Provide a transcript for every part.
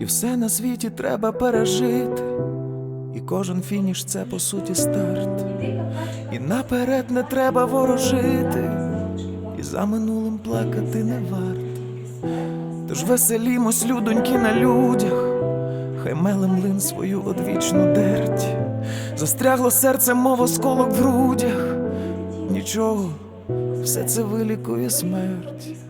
І все на світі треба пережити, і кожен фініш це по суті старт. І наперед не треба ворожити, і за минулим плакати не варт. Тож веселімось, людоньки, на людях, хай меле млин свою одвічну дерть. Застрягло серце, мов осколок в грудях. Нічого, все це вилікує смерть.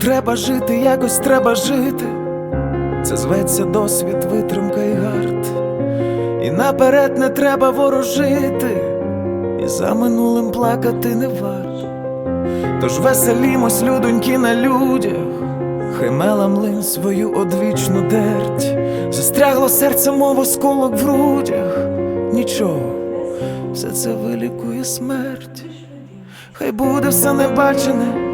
Треба жити, якось треба жити. Це зветься досвід, витримка і гард. І наперед не треба ворожити, і за минулим плакати не варто. Тож веселімось, людоньки, на людях, хай мела млин свою одвічну дерть. Застрягло серце, мов осколок в грудях. Нічого, все це вилікує смерть. Хай буде все небачене,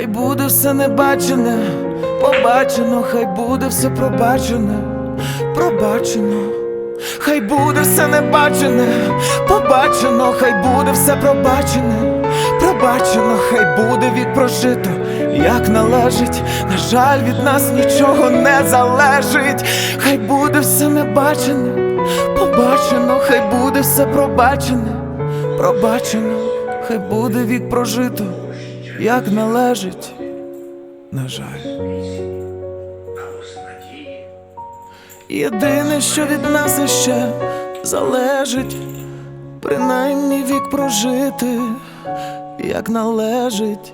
Хай буде все небачене, побачено, хай буде все пробачене, пробачено, хай буде все небачене, побачено, хай буде все пробачене, пробачено, хай буде вік прожито, як належить. На жаль, від нас нічого не залежить, хай буде все небачене, побачено, хай буде все пробачене, пробачено, хай буде вік прожито як належить, на жаль. Єдине, що від нас іще залежить, принаймні вік прожити, як належить,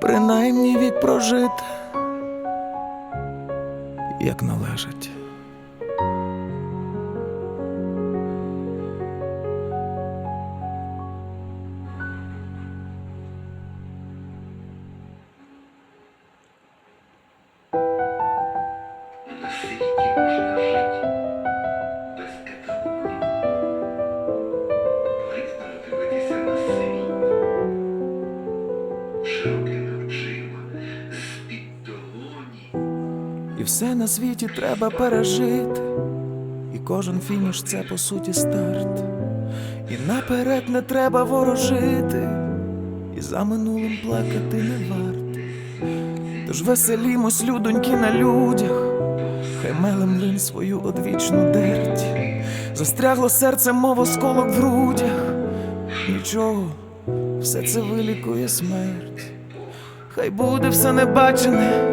принаймні вік прожити, як належить. Все на світі треба пережити, і кожен фініш це по суті старт. І наперед не треба ворожити, і за минулим плакати не варт. Тож веселімось, людоньки, на людях, хай меле млин свою одвічну дерть. Застрягло серце, мов осколок в грудях. Нічого, все це вилікує смерть. Хай буде все небачене,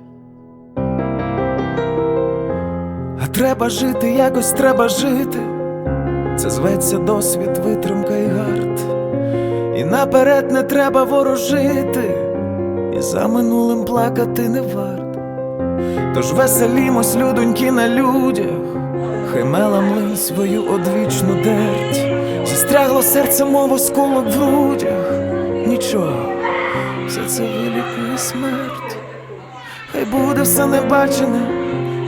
Треба жити, якось треба жити. Це зветься досвід, витримка і гард. І наперед не треба ворожити, і за минулим плакати не варт. Тож веселімось, людоньки, на людях, хай мела млин свою одвічну дерть. Застрягло серце, мов осколок в грудях. Нічого, все це вилікує смерть. Хай буде все небачене,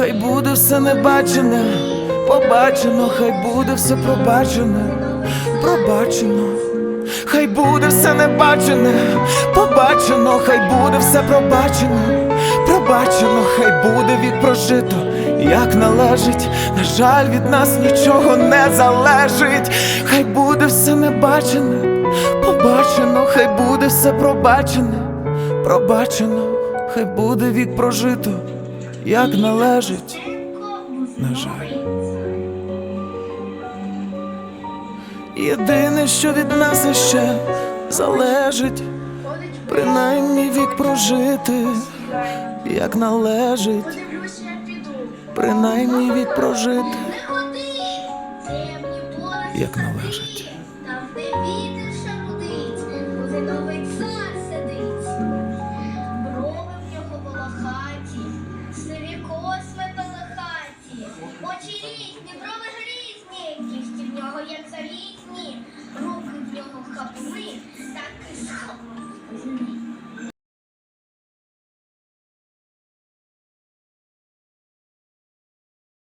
Хай буде все небачене, побачено, хай буде все пробачене, пробачено, хай буде все небачене, побачено, хай буде все пробачене, пробачено, хай буде вік прожито, як належить. На жаль, від нас нічого не залежить. Хай буде все небачене, побачено, хай буде все пробачене, пробачено, хай буде вік прожито, як належить. На жаль. Єдине, що від нас іще залежить, принаймні вік прожити, як належить, принаймні вік прожити. Як належить. Там, де вітер шарудить, новий цар очі їхні брови